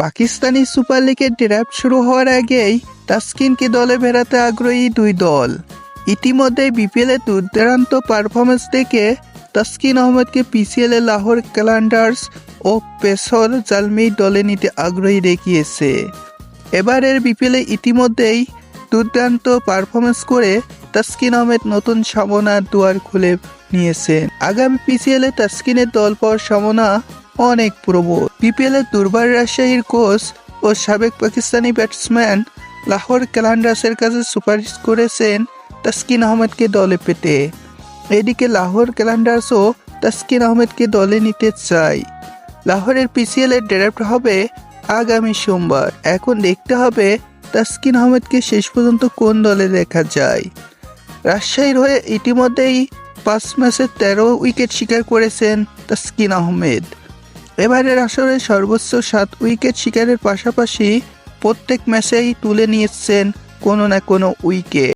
Pakistani super লিগের draft শুরু হওয়ার আগেই তাস্কিনকে দলে ফেরাতে আগ্রহী দুই দল। ইতিমধ্যে বিপিএলে দুর্দান্ত পারফরমেন্স দেখে তাসকিন আহমেদকে পিসিএল লাহোর ক্যালান্ডার্স ও পেসর জালমি দলে নিতে আগ্রহী দেখিয়েছে। এবারের বিপিএলে ইতিমধ্যেই দুর্দান্ত পারফরমেন্স করে তাসকিন আহমেদ নতুন সম্ভাবনার দুয়ার খুলে নিয়েছেন। আগামী পিসিএল তাসকিনের দল পাওয়ার সম্ভাবনা অনেক প্রবল। বিপিএল এর দুর্বার রাজশাহীর কোচ ও সাবেক পাকিস্তানি ব্যাটসম্যান লাহোর ক্যালেন্ডার্সের কাছে সুপারিশ করেছেন তাসকিন আহমেদকে দলে পেতে। এদিকে লাহোর ক্যালেন্ডার্সও তাসকিন আহমেদকে দলে নিতে চায়। লাহোরের পিসিএল এর ড্রাফট হবে আগামী সোমবার। এখন দেখতে হবে তাসকিন আহমেদকে শেষ পর্যন্ত কোন দলে দেখা যায়। রাজশাহীর হয়ে ইতিমধ্যেই পাঁচ ম্যাচে তেরো উইকেট শিকার করেছেন তাসকিন আহমেদ। এবারের আসরে সর্বোচ্চ সাত উইকেট শিকারের পাশাপাশি প্রত্যেক ম্যাচেই তুলে নিয়েছেন কোনো না কোনো উইকেট।